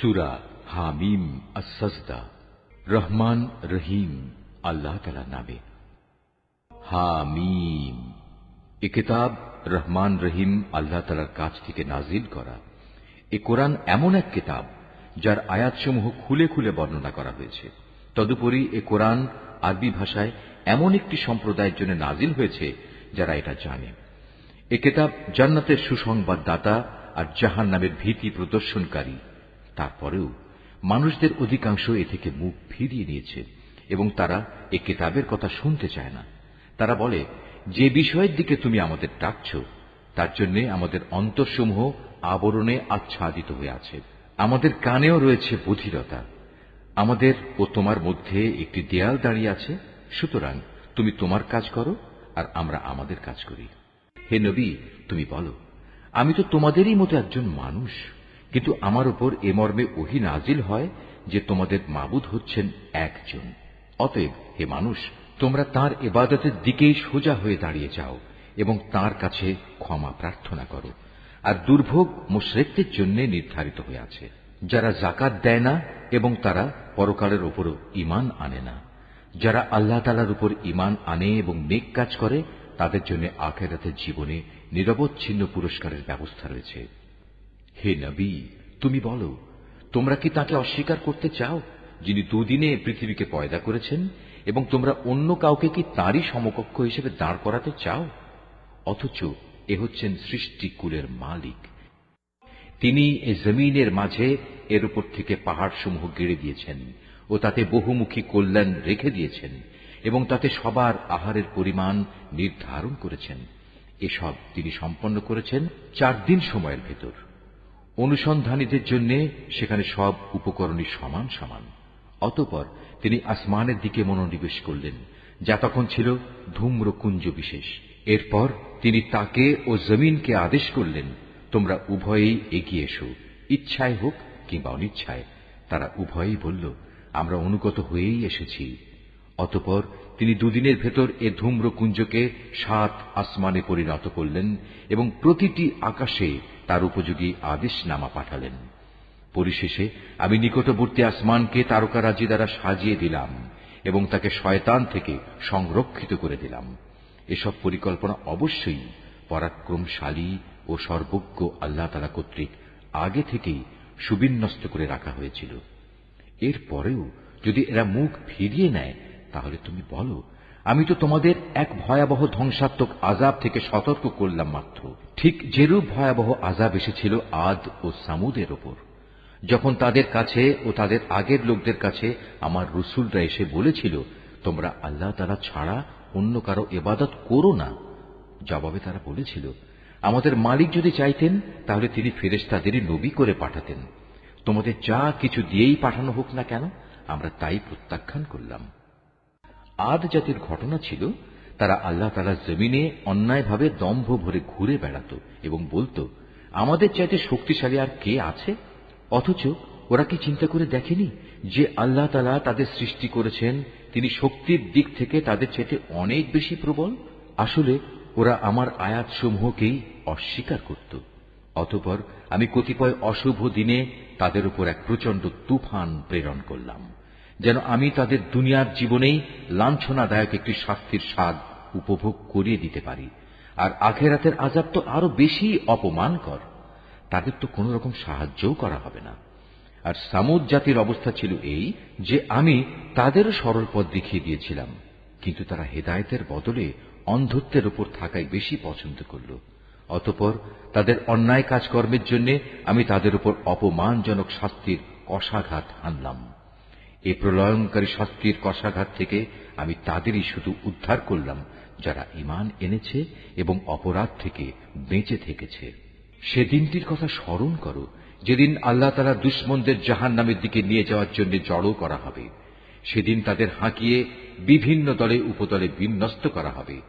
সুরা হামিম আসজদা রহমান রহিম, আল্লাহ তালা নামে। হামিম, এ কিতাব রহমান রহিম, আল্লাহ তালার কাছ থেকে নাজিল করা। এ কোরআন এমন এক কিতাব, যার আয়াতসমূহ খুলে খুলে বর্ণনা করা হয়েছে। তদুপরি এ কোরআন আরবি ভাষায় এমন একটি সম্প্রদায়ের জন্য নাজিল হয়েছে, যারা এটা জানে। এ কেতাব জান্নাতের সুসংবাদদাতা আর জাহান নামের ভীতি প্রদর্শনকারী। তারপরেও মানুষদের অধিকাংশ এ থেকে মুখ ফিরিয়ে নিয়েছে এবং তারা এ কেতাবের কথা শুনতে চায় না। তারা বলে, যে বিষয়ের দিকে তুমি আমাদের ডাকছ, তার জন্য আমাদের অন্তরসমূহ আবরণে আচ্ছাদিত হয়ে আছে। আমাদের কানেও রয়েছে বধিরতা। আমাদের ও তোমার মধ্যে একটি দেয়াল দাঁড়িয়ে আছে। সুতরাং তুমি তোমার কাজ করো আর আমরা আমাদের কাজ করি। হে নবী, তুমি বলো, আমি তো তোমাদেরই মতো একজন মানুষ। কিন্তু আমার উপর এ মর্মে ওহি নাজিল হয় যে তোমাদের মাবুদ হচ্ছেন একজন। অতএব হে মানুষ, তোমরা তার এবাদতের দিকেই সোজা হয়ে দাঁড়িয়ে যাও এবং তার কাছে ক্ষমা প্রার্থনা করো। আর দুর্ভোগ মুশ্রেকদের জন্য নির্ধারিত হয়ে আছে। যারা জাকাত দেয় না এবং তারা পরকালের ওপরও ইমান আনে না। যারা আল্লাহ তালার উপর ইমান আনে এবং নেক কাজ করে, তাদের জন্য আখেরাতের জীবনে নিরবচ্ছিন্ন পুরস্কারের ব্যবস্থা রয়েছে। হে নবী, তুমি বলো, তোমরা কি তাকে অস্বীকার করতে চাও, যিনি দুদিনে পৃথিবীকে পয়দা করেছেন, এবং তোমরা অন্য কাউকে কি তারই সমকক্ষ হিসেবে দাঁড় করাতে চাও? অথচ এ হচ্ছেন সৃষ্টিকুলের মালিক। তিনি এ জমিনের মাঝে এর উপর থেকে পাহাড়সমূহ গেড়ে দিয়েছেন ও তাতে বহুমুখী কল্যাণ রেখে দিয়েছেন এবং তাতে সবার আহারের পরিমাণ নির্ধারণ করেছেন। এসব তিনি সম্পন্ন করেছেন চার দিন সময়ের ভেতর। অনুসন্ধানীদের জন্য সেখানে সব উপকরণই সমান সমান। অতপর তিনি আসমানের দিকে মনোনিবেশ করলেন, যা তখন ছিল ধূম্রকুঞ্জ বিশেষ। এরপর তিনি তাকে ও জমিনকে আদেশ করলেন, তোমরা উভয়েই এগিয়ে এসো, ইচ্ছায় হোক কিংবা অনিচ্ছায়। তারা উভয়েই বলল, আমরা অনুগত হয়েই এসেছি। অতপর তিনি দুদিনের ভেতর এ ধূম্রকুঞ্জকে সাত আসমানে পরিণত করলেন এবং প্রতিটি আকাশে তার উপযোগী আদেশ নামা পাঠালেন। পরিশেষে আমি নিকটবর্তী আসমানকে তারকারাজি দ্বারা সাজিয়ে দিলাম এবং তাকে শয়তান থেকে সংরক্ষিত করে দিলাম। এসব পরিকল্পনা অবশ্যই পরাক্রমশালী ও সর্বজ্ঞ আল্লাহ তালা কর্তৃক আগে থেকেই সুবিন্যস্ত করে রাখা হয়েছিল। এর পরেও যদি এরা মুখ ফিরিয়ে নেয়, তাহলে তুমি বলো আমি তো তোমাদের এক ভয়াবহ ধ্বংসাত্মক আজাব থেকে সতর্ক করলাম মাত্র। ঠিক যেরূপ ভয়াবহ আজাব এসেছিল আদ ও সামুদের ওপর। যখন তাদের কাছে ও তাদের আগের লোকদের কাছে আমার রসুলরা এসে বলেছিল, তোমরা আল্লাহ তারা ছাড়া অন্য কারও এবাদত করো না। জবাবে তারা বলেছিল, আমাদের মালিক যদি চাইতেন, তাহলে তিনি ফেরেস্তাদেরই নবী করে পাঠাতেন। তোমাদের যা কিছু দিয়েই পাঠানো হোক না কেন, আমরা তাই প্রত্যাখ্যান করলাম। আদ জাতির ঘটনা ছিল, তারা আল্লাহ তালা জমিনে অন্যায়ভাবে দম্ভ ভরে ঘুরে বেড়াত এবং বলতো, আমাদের চাইতে শক্তিশালী আর কে আছে? অথচ ওরা কি চিন্তা করে দেখেনি যে আল্লাহ তালা তাদের সৃষ্টি করেছেন, তিনি শক্তির দিক থেকে তাদের চাইতে অনেক বেশি প্রবল? আসলে ওরা আমার আয়াতসমূহকেই অস্বীকার করত। অতপর আমি কতিপয় অশুভ দিনে তাদের উপর এক প্রচণ্ড তুফান প্রেরণ করলাম। যেন আমি তাদের দুনিয়ার জীবনেই লাঞ্ছনাদায়ক একটি শাস্তির স্বাদ উপভোগ করিয়ে দিতে পারি। আর আখেরাতের আজাব তো আরও বেশি অপমানকর। তাদের তো কোন রকম সাহায্যও করা হবে না। আর সামুদ জাতির অবস্থা ছিল এই যে আমি তাদেরও সরল পথ দেখিয়ে দিয়েছিলাম। কিন্তু তারা হেদায়তের বদলে অন্ধত্বের উপর থাকাই বেশি পছন্দ করল। অতপর তাদের অন্যায় কাজকর্মের জন্য আমি তাদের উপর অপমানজনক শাস্তির কষাঘাত আনলাম। এ প্রলয়ঙ্কারী শাস্তির কষাঘাত থেকে আমি তাদেরই শুধু উদ্ধার করলাম, যারা ইমান এনেছে এবং অপরাধ থেকে বেঁচে থেকেছে। সেদিনটির কথা স্মরণ করো, যেদিন আল্লাহ তারা দুশ্মনদের জাহান নামের দিকে নিয়ে যাওয়ার জন্য জড়ো করা হবে। সেদিন তাদের হাঁকিয়ে বিভিন্ন দলে উপদলে বিন্যস্ত করা হবে।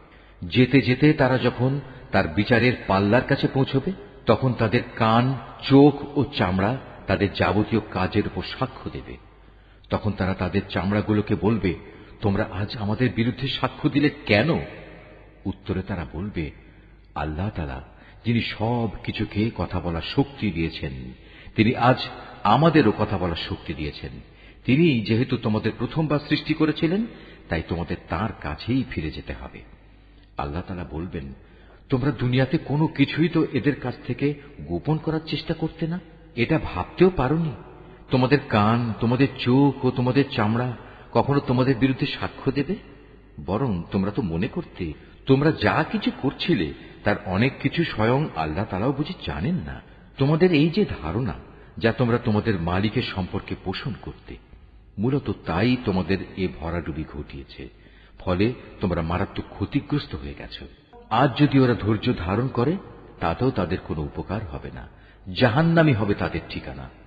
যেতে যেতে তারা যখন তার বিচারের পাল্লার কাছে পৌঁছবে, তখন তাদের কান, চোখ ও চামড়া তাদের যাবতীয় কাজের উপর সাক্ষ্য দেবে। তখন তারা তাদের চামড়াগুলোকে বলবে, তোমরা আজ আমাদের বিরুদ্ধে সাক্ষ্য দিলে কেন? উত্তরে তারা বলবে, আল্লাহ তালা যিনি সব কিছুকে কথা বলার শক্তি দিয়েছেন, তিনি আজ আমাদেরও কথা বলার শক্তি দিয়েছেন। তিনি যেহেতু তোমাদের প্রথমবার সৃষ্টি করেছিলেন, তাই তোমাদের তার কাছেই ফিরে যেতে হবে। আল্লাহ তালা বলবেন, তোমরা দুনিয়াতে কোনো কিছুই তো এদের কাছ থেকে গোপন করার চেষ্টা করতে না? এটা ভাবতেও পারোনি? তোমাদের কান, তোমাদের চোখ ও তোমাদের চামড়া কখনো তোমাদের বিরুদ্ধে সাক্ষ্য দেবে? বরং তোমরা তো মনে করতে, তোমরা যা কিছু করছিলে, তার অনেক কিছু স্বয়ং আল্লাহ তালাও বুঝি জানেন না। তোমাদের এই যে ধারণা, যা তোমরা তোমাদের মালিকের সম্পর্কে পোষণ করতে, মূলত তাই তোমাদের এ ভরাডুবি ঘটিয়েছে। ফলে তোমরা মারাত্মক ক্ষতিগ্রস্ত হয়ে গেছ। আজ যদি ওরা ধৈর্য ধারণ করে, তাতেও তাদের কোনো উপকার হবে না। জাহান্নামি হবে তাদের ঠিকানা।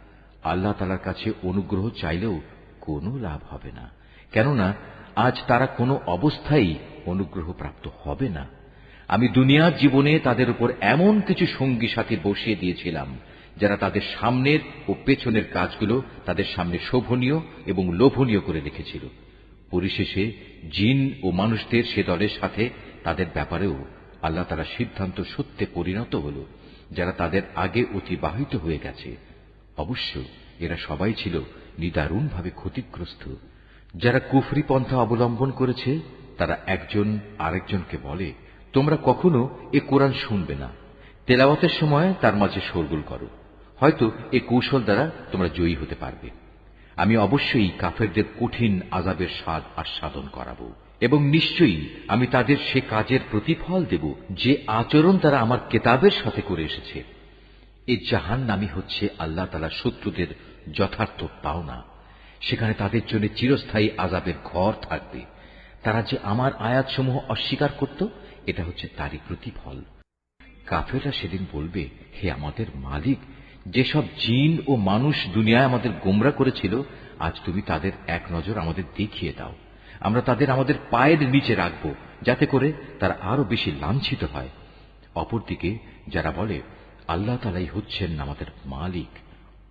আল্লাহ তালার কাছে অনুগ্রহ চাইলেও কোনো লাভ হবে না। কেননা, আজ তারা কোনো অবস্থায় অনুগ্রহ প্রাপ্ত হবে না। আমি দুনিয়ার জীবনে তাদের উপর এমন কিছু সঙ্গী সাথী বসিয়ে দিয়েছিলাম, যারা তাদের সামনের ও পেছনের কাজগুলো তাদের সামনে শোভনীয় এবং লোভনীয় করে রেখেছিল। পরিশেষে জিন ও মানুষদের সে দলের সাথে তাদের ব্যাপারেও আল্লাহ তারা সিদ্ধান্ত সত্যে পরিণত হল, যারা তাদের আগে অতিবাহিত হয়ে গেছে। অবশ্য এরা সবাই ছিল নিদারুণভাবে ক্ষতিগ্রস্ত। যারা কুফরি পন্থা অবলম্বন করেছে, তারা একজন আরেকজনকে বলে, তোমরা কখনো এ কোরআন শুনবে না। তেলাওয়াতের সময় তার মাঝে শোরগুল করো। হয়তো এ কৌশল দ্বারা তোমরা জয়ী হতে পারবে। আমি অবশ্যই কাফেরদের কঠিন আজাবের স্বাদ আস্বাদন করাবো এবং নিশ্চয়ই আমি তাদের সে কাজের প্রতিফল দেব যে আচরণ তারা আমার কেতাবের সাথে করে এসেছে। এ জাহান নামি হচ্ছে আল্লাহ তালা শত্রুদের যথার্থ পাওনা। সেখানে তাদের জন্য চিরস্থায়ী আজাবের ঘর থাকবে। তারা যে আমার আয়াতসমূহ অস্বীকার করত, এটা হচ্ছে তারই প্রতিফল। কাফেররা সেদিন বলবে, হে আমাদের মালিক, যেসব জিন ও মানুষ দুনিয়ায় আমাদের গোমরা করেছিল, আজ তুমি তাদের এক নজর আমাদের দেখিয়ে দাও। আমরা তাদের আমাদের পায়ের নিচে রাখব, যাতে করে তারা আরও বেশি লাঞ্ছিত হয়। অপরদিকে যারা বলে আল্লাহ তালাই হচ্ছেন আমাদের মালিক,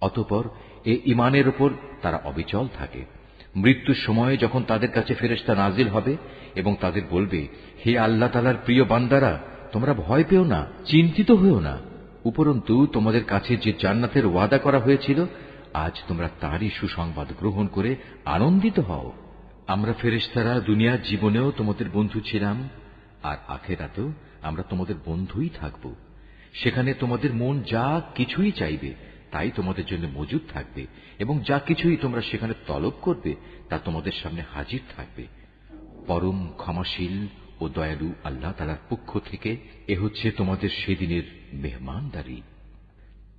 অতপর এ ইমানের ওপর তারা অবিচল থাকে। মৃত্যুর সময়ে যখন তাদের কাছে ফেরেস্তা নাজিল হবে এবং তাদের বলবে, হে আল্লাহ তালার প্রিয় বান্দারা, তোমরা ভয় পেও না, চিন্তিত হয়েও না। উপরন্তু তোমাদের কাছে যে জান্নাতের ওয়াদা করা হয়েছিল, আজ তোমরা তারই সুসংবাদ গ্রহণ করে আনন্দিত হও। আমরা ফেরেস্তারা দুনিয়ার জীবনেও তোমাদের বন্ধু ছিলাম, আর আখেরাতেও আমরা তোমাদের বন্ধুই থাকব। সেখানে তোমাদের মন যা কিছুই চাইবে, তাই তোমাদের জন্য মজুদ থাকবে, এবং যা কিছুই তোমরা সেখানে তলব করবে, তা তোমাদের সামনে হাজির থাকবে। পরম ক্ষমাশীল ও দয়ালু আল্লাহ তালার পক্ষ থেকে এ হচ্ছে তোমাদের সেদিনের মেহমানদারি।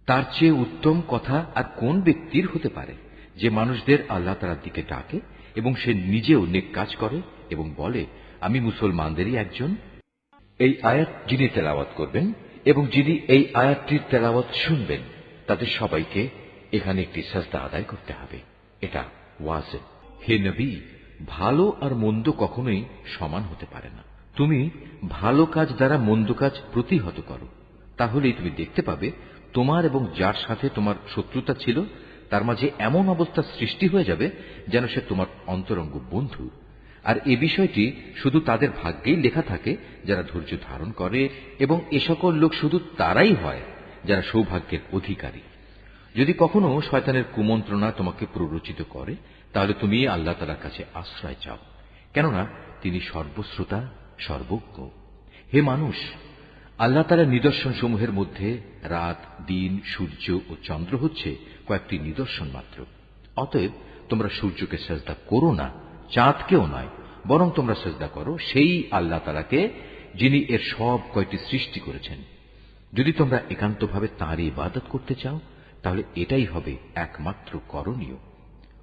তার চেয়ে উত্তম কথা আর কোন ব্যক্তির হতে পারে, যে মানুষদের আল্লাহ তালার দিকে ডাকে এবং সে নিজেও নেক কাজ করে এবং বলে, আমি মুসলমানদেরই একজন এই আয়াত যিনি তেলাওয়াত করবেন এবং যিনি এই আয়াতটির তেলাওয়াত শুনবেন, তাদের সবাইকে এখানে একটি সাজদা আদায় করতে হবে। এটা ওয়াজে হে নবী, ভালো আর মন্দ কখনোই সমান হতে পারে না। তুমি ভালো কাজ দ্বারা মন্দ কাজ প্রতিহত করো। তাহলেই তুমি দেখতে পাবে, তোমার এবং যার সাথে তোমার শত্রুতা ছিল, তার মাঝে এমন অবস্থা সৃষ্টি হয়ে যাবে যেন সে তোমার অন্তরঙ্গ বন্ধু আর এ বিষয়টি শুধু তাদের ভাগ্যেই লেখা থাকে, যারা ধৈর্য ধারণ করে এবং এ সকল লোক শুধু তারাই হয়, যারা সৌভাগ্যের অধিকারী। যদি কখনো শয়তানের কুমন্ত্রণা তোমাকে প্ররোচিত করে, তাহলে তুমি আল্লাহ তালার কাছে আশ্রয় চাও। কেননা, তিনি সর্বশ্রোতা, সর্বজ্ঞ। হে মানুষ, আল্লাহ তালা নিদর্শন সমূহের মধ্যে রাত, দিন, সূর্য ও চন্দ্র হচ্ছে কয়েকটি নিদর্শন মাত্র। অতএব তোমরা সূর্যকে সেজদা করো না চাঁদকেও নয়, বরং তোমরা সেজদা করো, সেই আল্লাহ তালাকে যিনি এর সব কয়টি সৃষ্টি করেছেন। যদি তোমরা একান্তভাবে তাঁরই ইবাদত করতে চাও, তাহলে এটাই হবে একমাত্র করণীয়।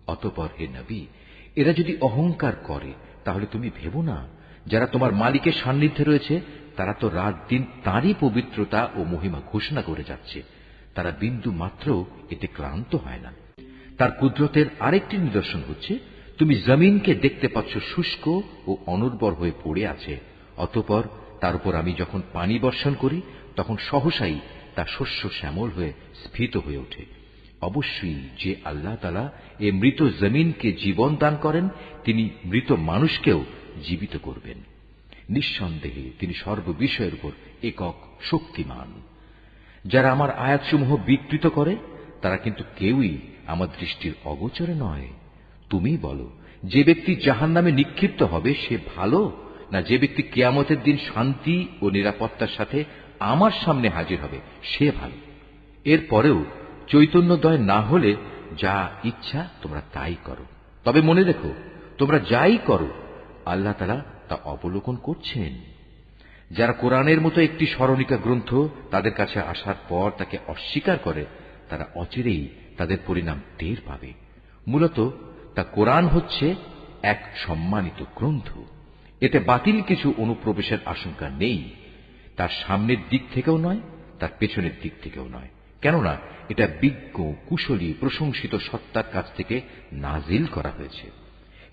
অতপর হে নবী, এরা যদি অহংকার করে, তাহলে তুমি ভেবো না, যারা তোমার মালিকের সান্নিধ্যে রয়েছে, তারা তো রাত দিন তাঁরই পবিত্রতা ও মহিমা ঘোষণা করে যাচ্ছে। তারা বিন্দু মাত্র এতে ক্লান্ত হয় না। তার কুদরতের আরেকটি নিদর্শন হচ্ছে তুমি জমিনকে দেখতে পাচ্ছ শুষ্ক ও অনুর্বর হয়ে পড়ে আছে, অতপর তার উপর আমি যখন পানি বর্ষণ করি, তখন সহসাই তা শস্য শ্যামল হয়ে স্ফীত হয়ে ওঠে। অবশ্যই যে আল্লাহ তালা এ মৃত জমিনকে জীবন দান করেন, তিনি মৃত মানুষকেও জীবিত করবেন। নিঃসন্দেহে তিনি সর্ববিষয়ের উপর একক শক্তিমান। যারা আমার আয়াতসমূহ বিকৃত করে, তারা কিন্তু কেউই আমার দৃষ্টির অগোচরে নয়। তুমি বলো, যে ব্যক্তি জাহান নামে নিক্ষিপ্ত হবে সে ভালো, না যে ব্যক্তি কেয়ামতের দিন শান্তি ও নিরাপত্তার সাথে আমার সামনে হাজির হবে, সে ভালো। এরপরেও চৈতন্যদয় না হলে যা ইচ্ছা তোমরা তাই করো। তবে মনে রেখো, তোমরা যাই করো, আল্লাহ তারা তা অবলোকন করছেন। যারা কোরআনের মতো একটি স্মরণিকা গ্রন্থ তাদের কাছে আসার পর তাকে অস্বীকার করে, তারা অচিরেই তাদের পরিণাম টের পাবে। মূলত তা কোরআন হচ্ছে এক সম্মানিত গ্রন্থ। এতে বাতিল কিছু অনুপ্রবেশের আশঙ্কা নেই। তার সামনের দিক থেকেও নয়, তার পেছনের দিক থেকেও নয়। কেননা, এটা বিজ্ঞ, কুশলী, প্রশংসিত সত্তার কাছ থেকে নাজিল করা হয়েছে।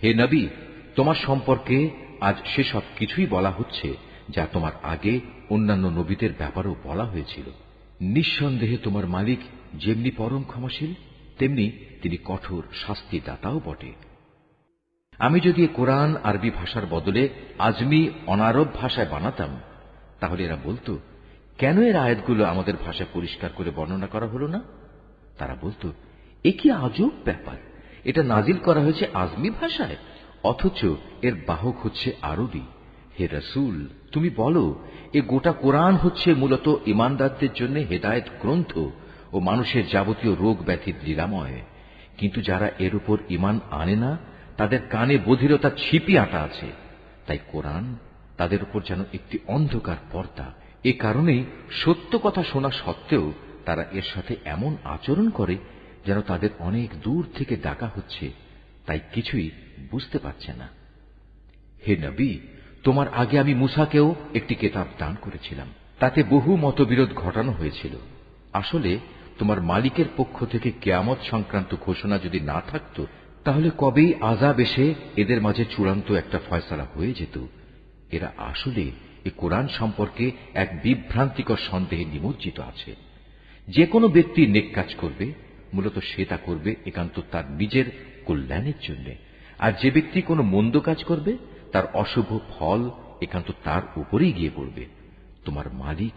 হে নবী, তোমার সম্পর্কে আজ সেসব কিছুই বলা হচ্ছে যা তোমার আগে অন্যান্য নবীদের ব্যাপারেও বলা হয়েছিল। নিঃসন্দেহে তোমার মালিক যেমনি পরম ক্ষমাশীল তেমনি তিনি কঠোর শাস্তিদাতাও বটে। আমি যদি কোরআন আরবি ভাষার বদলে আজমি অনারব ভাষায় বানাতাম, তাহলে এরা বলতো, কেন এর আয়াতগুলো আমাদের ভাষায় পরিষ্কার করে বর্ণনা করা হলো না? তারা বলতো, এ কি আজব ব্যাপার, এটা নাজিল করা হয়েছে আজমি ভাষায়, অথচ এর বাহক হচ্ছে আরবি। হে রসুল, তুমি বলো, এ গোটা কোরআন হচ্ছে মূলত ইমানদারদের জন্য হেদায়ত গ্রন্থ ও মানুষের যাবতীয় রোগ ব্যাধির নিরাময়। কিন্তু যারা এর উপর ইমান আনে না, তাদের কানে বধিরতা ছিপি আটা আছে। তাই কোরআন তাদের উপর যেন একটি অন্ধকার পর্দা। এ কারণেই সত্য কথা শোনা সত্ত্বেও তারা এর সাথে এমন আচরণ করে যেন তাদের অনেক দূর থেকে ডাকা হচ্ছে, তাই কিছুই বুঝতে পারছে না। হে নবী, তোমার আগে আমি মুসাকেও একটি কেতাব দান করেছিলাম। তাতে বহু মতবিরোধ ঘটানো হয়েছিল। আসলে তোমার মালিকের পক্ষ থেকে কেয়ামত সংক্রান্ত ঘোষণা যদি না থাকত, তাহলে কবেই আজাব এসে এদের মাঝে চূড়ান্ত একটা ফয়সালা হয়ে যেত। এরা আসলে এ কোরআন সম্পর্কে এক বিভ্রান্তিকর সন্দেহে নিমজ্জিত আছে। যে কোনো ব্যক্তি নেক কাজ করবে, মূলত সে তা করবে একান্ত তার নিজের কল্যাণের জন্য। আর যে ব্যক্তি কোনো মন্দ কাজ করবে, তার অশুভ ফল একান্ত তার উপরেই গিয়ে পড়বে। তোমার মালিক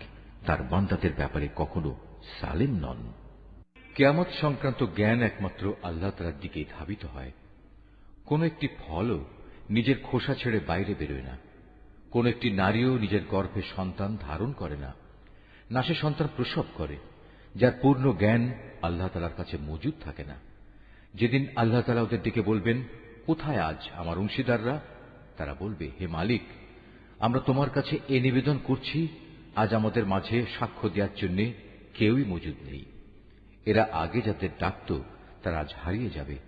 তার বান্দাদের ব্যাপারে কখনো সালেম নন। কেয়ামত সংক্রান্ত জ্ঞান একমাত্র আল্লাহ তালার দিকেই ধাবিত হয়। কোন একটি ফলও নিজের খোসা ছেড়ে বাইরে বেরোয় না। কোন একটি নারীও নিজের গর্ভে সন্তান ধারণ করে না। না সে সন্তান প্রসব করে, যার পূর্ণ জ্ঞান আল্লাহ তালার কাছে মজুদ থাকে না। যেদিন আল্লাহ তালা ওদের দিকে বলবেন, কোথায় আজ আমার অংশীদাররা? তারা বলবে, হে মালিক, আমরা তোমার কাছে এ নিবেদন করছি, আজ আমাদের মাঝে সাক্ষ্য দেওয়ার জন্য কেউই মজুদ নেই। এরা আগে যাদের ডাকত, তারা আজ হারিয়ে যাবে।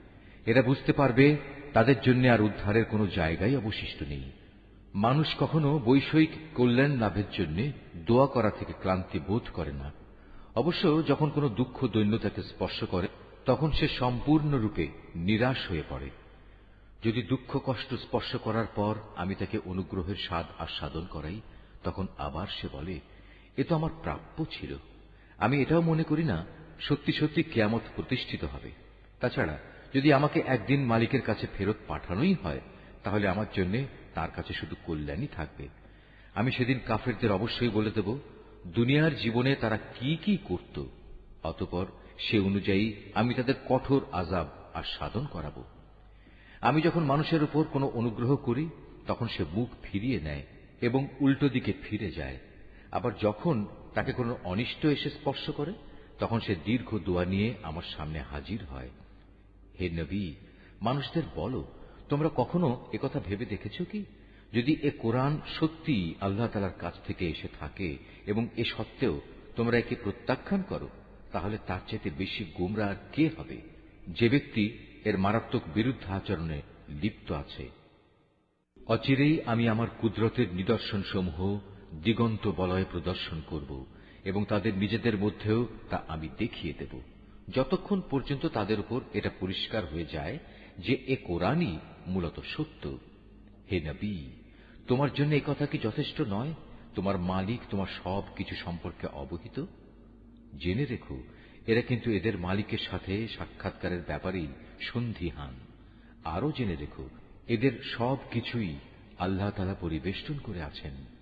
এরা বুঝতে পারবে, তাদের জন্য আর উদ্ধারের কোনো জায়গাই অবশিষ্ট নেই। মানুষ কখনো বৈষয়িক কল্যাণ লাভের জন্য দোয়া করা থেকে ক্লান্তি বোধ করে না। অবশ্য যখন কোনো দুঃখ দৈন্যতাকে স্পর্শ করে, তখন সে সম্পূর্ণরূপে নিরাশ হয়ে পড়ে। যদি দুঃখ কষ্ট স্পর্শ করার পর আমি তাকে অনুগ্রহের স্বাদ আস্বাদন করাই, তখন আবার সে বলে, এ তো আমার প্রাপ্য ছিল। আমি এটাও মনে করি না, সত্যি সত্যি কেয়ামত প্রতিষ্ঠিত হবে। তাছাড়া, যদি আমাকে একদিন মালিকের কাছে ফেরত পাঠানোই হয়, তাহলে আমার জন্য তার কাছে শুধু কল্যাণই থাকবে। আমি সেদিন কাফেরদের অবশ্যই বলে দেব, দুনিয়ার জীবনে তারা কি কি করত, অতপর সে অনুযায়ী আমি তাদের কঠোর আজাব আর সাধন করাব। আমি যখন মানুষের উপর কোনো অনুগ্রহ করি, তখন সে মুখ ফিরিয়ে নেয় এবং উল্টো দিকে ফিরে যায়। আবার যখন তাকে কোনো অনিষ্ট এসে স্পর্শ করে? তখন সে দীর্ঘ দোয়া নিয়ে আমার সামনে হাজির হয়। হে নবী, মানুষদের বলো, তোমরা কখনো একথা ভেবে দেখেছ কি? যদি এ কোরআন সত্যি আল্লাহ তালার কাছ থেকে এসে থাকে এবং এ সত্ত্বেও তোমরা একে প্রত্যাখ্যান করো, তাহলে তার চাইতে বেশি গুমরা আর কে হবে? যে ব্যক্তি এর মারাত্মক বিরুদ্ধ আচরণে লিপ্ত আছে। অচিরেই আমি আমার কুদরতের নিদর্শন সমূহ দিগন্ত বলয় প্রদর্শন করব এবং তাদের নিজেদের মধ্যেও তা আমি দেখিয়ে দেব। যতক্ষণ পর্যন্ত তাদের উপর এটা পরিষ্কার হয়ে যায় যে এ কোরআনই মূলত সত্য। হে নবী, তোমার জন্য এ কথা কি যথেষ্ট নয়? তোমার মালিক তোমার সব কিছু সম্পর্কে অবহিত? জেনে রেখো, এরা কিন্তু এদের মালিকের সাথে সাক্ষাৎকারের ব্যাপারেই সন্ধিহান। আরও জেনে রেখো, এদের সব কিছুই আল্লাহ তালা পরিবেষ্টন করে আছেন।